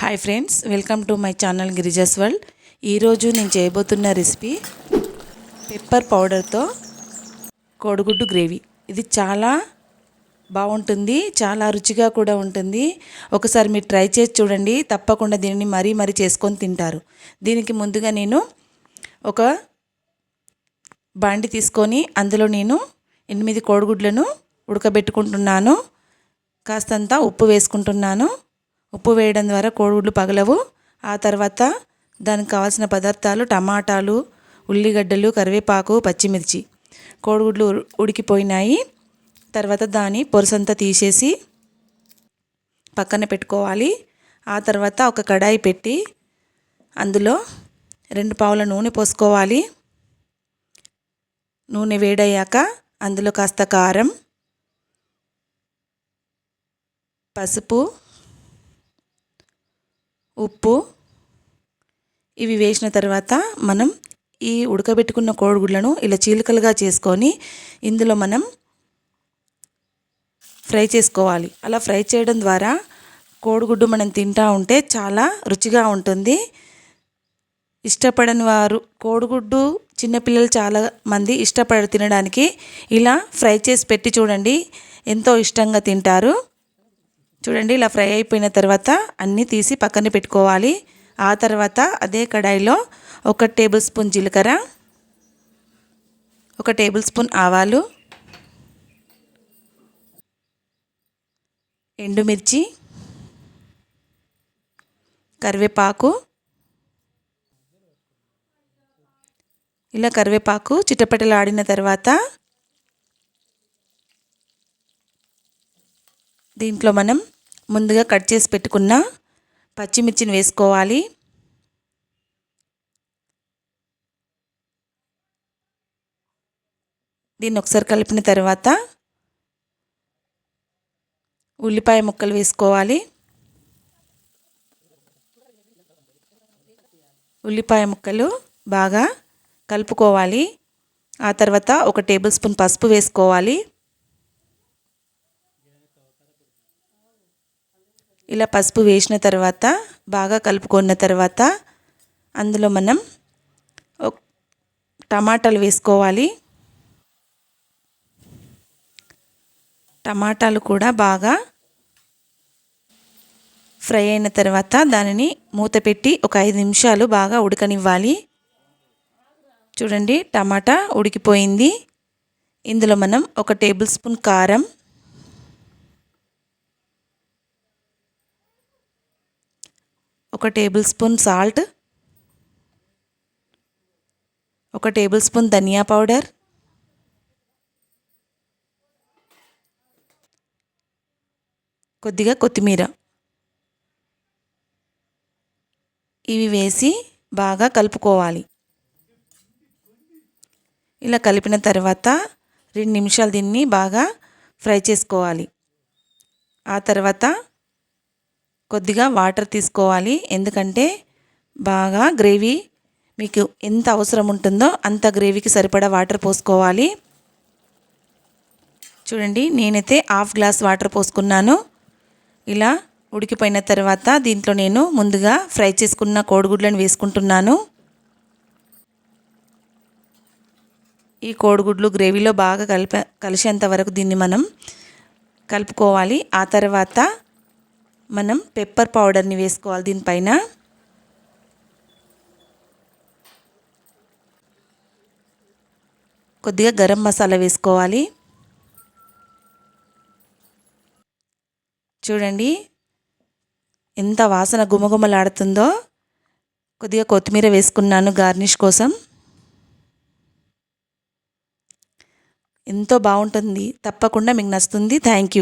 Hi friends welcome to my channel Girija's world ఈరోజు నేను చేయబోతున్న రెసిపీ పెప్పర్ పౌడర్తో కోడిగుడ్డు గ్రేవీ ఇది చాలా బాగుంటుంది చాలా రుచిగా కూడా ఉంటుంది. ఒకసారి మీరు ట్రై చేసి చూడండి తప్పకుండా దీనిని మరీ మరీ చేసుకొని తింటారు. దీనికి ముందుగా నేను ఒక బాండి తీసుకొని అందులో నేను ఎనిమిది కోడిగుడ్లను ఉడకబెట్టుకుంటున్నాను. కాస్తంత ఉప్పు వేసుకుంటున్నాను. ఉప్పు వేయడం ద్వారా కోడిగుడ్లు పగలవు. ఆ తర్వాత దానికి కావాల్సిన పదార్థాలు టమాటాలు ఉల్లిగడ్డలు కరివేపాకు పచ్చిమిర్చి. కోడిగుడ్లు ఉడికిపోయినాయి. తర్వాత దాని పొరుసంతా తీసేసి పక్కన పెట్టుకోవాలి. ఆ తర్వాత ఒక కడాయి పెట్టి అందులో రెండు పావుల నూనె పోసుకోవాలి. నూనె వేడయ్యాక అందులో కాస్త కారం పసుపు ఉప్పు. ఇవి వేసిన తర్వాత మనం ఈ ఉడకబెట్టుకున్న కోడిగుడ్లను ఇలా చీలికలుగా చేసుకొని ఇందులో మనం ఫ్రై చేసుకోవాలి. అలా ఫ్రై చేయడం ద్వారా కోడిగుడ్డు మనం తింటూ ఉంటే చాలా రుచిగా ఉంటుంది. ఇష్టపడని వారు కోడిగుడ్డు చిన్నపిల్లలు చాలా మంది ఇష్టపడ తినడానికి ఇలా ఫ్రై చేసి పెట్టి చూడండి. ఎంతో ఇష్టంగా తింటారు. చూడండి ఇలా ఫ్రై అయిపోయిన తర్వాత అన్నీ తీసి పక్కన పెట్టుకోవాలి. ఆ తర్వాత అదే కడాయిలో ఒక టేబుల్ స్పూన్ జీలకర్ర ఒక టేబుల్ స్పూన్ ఆవాలు ఎండుమిర్చి కరివేపాకు. ఇలా కరివేపాకు చిటపటలాడిన తర్వాత దీంట్లో మనం ముందుగా కట్ చేసి పెట్టుకున్న పచ్చిమిర్చిని వేసుకోవాలి. దీన్ని ఒకసారి కలిపిన తర్వాత ఉల్లిపాయ ముక్కలు వేసుకోవాలి. ఉల్లిపాయ ముక్కలు బాగా కలుపుకోవాలి. ఆ తర్వాత ఒక టేబుల్ స్పూన్ పసుపు వేసుకోవాలి. ఇలా పసుపు వేసిన తర్వాత బాగా కలుపుకున్న తర్వాత అందులో మనం టమాటాలు వేసుకోవాలి. టమాటాలు కూడా బాగా ఫ్రై అయిన తర్వాత దానిని మూత పెట్టి ఒక ఐదు నిమిషాలు బాగా ఉడకనివ్వాలి. చూడండి టమాటా ఉడికిపోయింది. ఇందులో మనం ఒక టేబుల్ స్పూన్ కారం ఒక టేబుల్ స్పూన్ సాల్ట్ ఒక టేబుల్ స్పూన్ ధనియా పౌడర్ కొద్దిగా కొత్తిమీర. ఇవి వేసి బాగా కలుపుకోవాలి. ఇలా కలిపిన తర్వాత రెండు నిమిషాలు దీన్ని బాగా ఫ్రై చేసుకోవాలి. ఆ తర్వాత కొద్దిగా వాటర్ తీసుకోవాలి. ఎందుకంటే బాగా గ్రేవీ మీకు ఎంత అవసరం ఉంటుందో అంత గ్రేవీకి సరిపడా వాటర్ పోసుకోవాలి. చూడండి నేనైతే హాఫ్ గ్లాస్ వాటర్ పోసుకున్నాను. ఇలా ఉడికిపోయిన తర్వాత దీంట్లో నేను ముందుగా ఫ్రై చేసుకున్న కోడిగుడ్లను వేసుకుంటున్నాను. ఈ కోడిగుడ్లు గ్రేవీలో బాగా కలిప కలిసేంత వరకు దీన్ని మనం కలుపుకోవాలి. ఆ తర్వాత మనం పెప్పర్ పౌడర్ని వేసుకోవాలి దీనిపైన. కొద్దిగా గరం మసాలా వేసుకోవాలి. చూడండి ఎంత వాసన గుమగుమలాడుతుందో. కొద్దిగా కొత్తిమీర వేసుకున్నాను గార్నిష్ కోసం. ఎంతో బాగుంటుంది తప్పకుండా మీకు నచ్చుతుంది. Thank you.